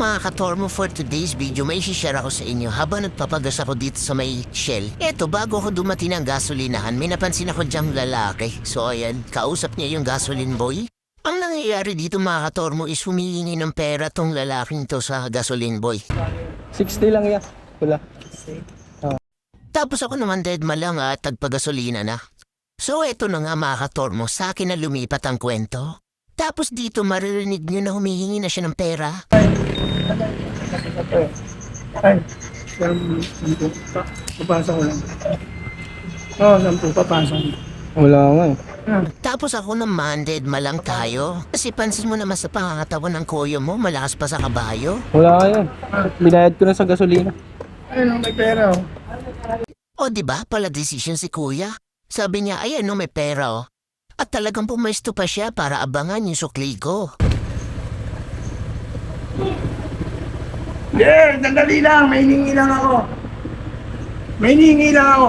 mga katormo for today's video, may share ako sa inyo habang nagpapagas ako dito sa may Shell. Eto, bago ako dumating ng gasolinahan, may napansin ako diyang lalaki. So ayan, kausap niya yung gasoline boy. Ang nangyayari dito mga katormo is humihingi ng pera tong lalaking to sa gasoline boy. 60 lang yan. Wala. Tapos ako naman dead malang at tagpagasolina na. So eto na nga mga katormo, sa akin na lumipat ang kwento. Tapos dito maririnig nyo na humihingi na siya ng pera. Ay, sampu, sampu. Pa, papasok ko lang. Oo, sampu, papasok. Wala nga eh. Ah, Tapos ako naman dead malang tayo. Kasi pansin mo naman sa pangangatawan ng kuya mo, malakas pa sa kabayo. Wala nga yan. Binayad ko na sa gasolina. ayun, may pera oh. O di ba pala decision si kuya? Sabi niya, ayan no, may pera oh. At talagang pumesto pa siya para abangan yung sukli ko. Yeah, sandali lang, may hiningi lang ako. May hiningi lang ako.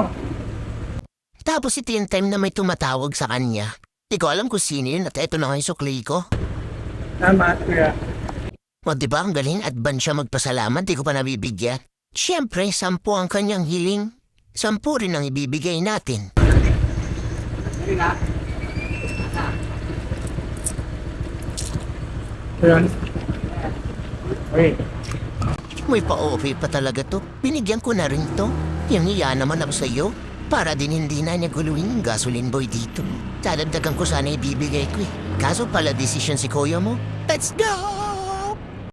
Tapos ito yung time na may tumatawag sa kanya. Di ko alam kung sino yun at eto na nga yung sukli ko. Tama, kuya. O di ba ang galing at ban siya magpasalamat, di ko pa nabibigyan. Siyempre, sampu ang kanyang hiling. Sampu rin ang ibibigay natin. Ayan. Okay. May pa-OP pa talaga to. Binigyan ko na rin to. Yung iya naman ako sa'yo. Para din hindi na niya guluhin yung gasoline boy dito. Dadagdagan ko sana ibibigay ko eh. Kaso pala decision si kuya mo. Let's go!